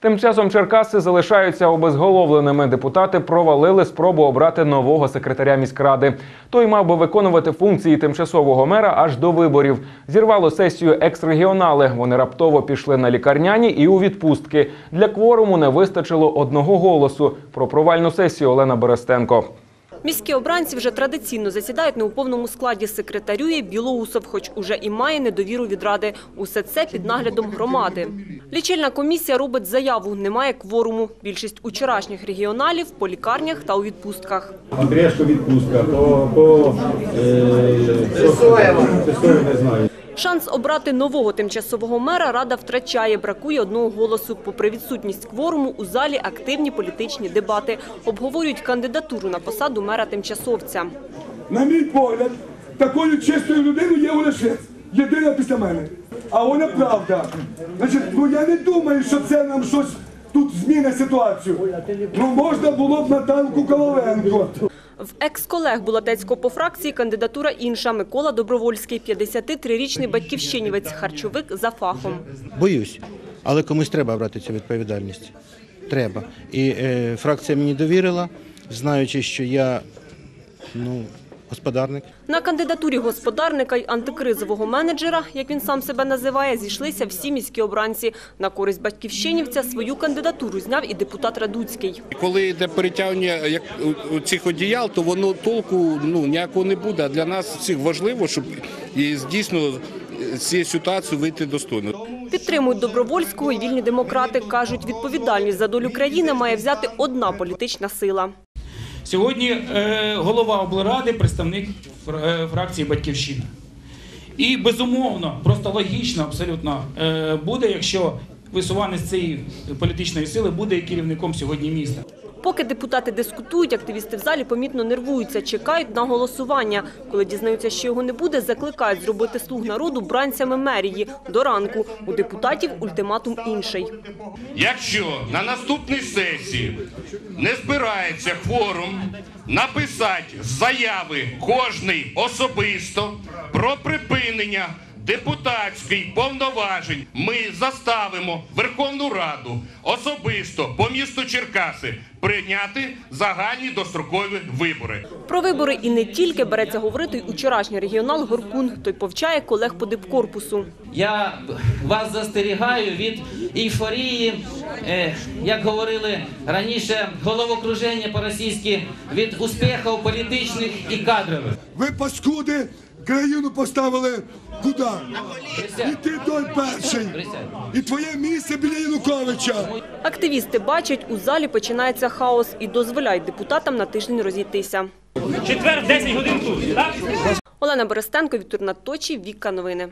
Тим часом Черкаси залишаються обезголовленими. Депутати провалили спробу обрати нового секретаря міськради. Той мав би виконувати функції тимчасового мера аж до виборів. Зірвало сесію екс-регіонали. Вони раптово пішли на лікарняні і у відпустки. Для кворуму не вистачило одного голосу. Про провальну сесію Олена Берестенко. Міські обранці вже традиційно засідають не у повному складі. Секретарює Білоусов, хоч уже і має недовіру від ради. Усе це під наглядом громади. Лічильна комісія робить заяву. Немає кворуму. Більшість учорашніх регіоналів по лікарнях та у відпустках. Андріашко відпустка, по, по е, Сесоєва не знаю. Шанс обрати нового тимчасового мера рада втрачає. Бракує одного голосу. Попри відсутність кворуму, у залі активні політичні дебати. Обговорюють кандидатуру на посаду мера-тимчасовця. На мій погляд, такою чистою людиною є Олешець. Єдина після мене. А вона правда. Значить, ну я не думаю, що це нам щось тут змінить ситуацію. Ну можна було б Наталку Коваленко. В екс-колег Булатецького по фракції кандидатура інша. Микола Добровольський, 53-річний батьківщинівець, харчовик за фахом. Боюсь, але комусь треба брати цю відповідальність. Треба. І е, фракція мені довірила, знаючи, що я ну, господарник. На кандидатурі господарника й антикризового менеджера, як він сам себе називає, зійшлися всі міські обранці. На користь батьківщинівця свою кандидатуру зняв і депутат Радуцький. Коли йде перетягування як у- у цих одіял, то воно толку ну ніякого не буде. А для нас всіх важливо, щоб і дійсно з цієї ситуації вийти достойно. Підтримують Добровольського і вільні демократи. Кажуть, відповідальність за долю країни має взяти одна політична сила. Сьогодні е, голова облради представник е, фракції Батьківщина. І безумовно, просто логічно абсолютно е, буде, якщо висуванець цієї політичної сили буде керівником сьогодні міста. Поки депутати дискутують, активісти в залі помітно нервуються, чекають на голосування. Коли дізнаються, що його не буде, закликають зробити слуг народу бранцями мерії до ранку. У депутатів ультиматум інший. Якщо на наступній сесії не збирається кворум, написати заяви кожний особисто про припинення депутатських повноважень, ми заставимо Верховну Раду особисто по місту Черкаси прийняти загальні дострокові вибори. Про вибори і не тільки береться говорити й учорашній регіонал Горкун. Той повчає колег по дипкорпусу. Я вас застерігаю від ейфорії, е, як говорили раніше, головокруження по-російськи від успіхів політичних і кадрових. Ви паскуди країну поставили куди? І ти той перший. І твоє місце біля Януковича. Активісти бачать, у залі починається хаос і дозволяють депутатам на тиждень розійтися. Четвер 10 годин тут, так? Олена Берестенко, Віктор Наточі, Віка Новини.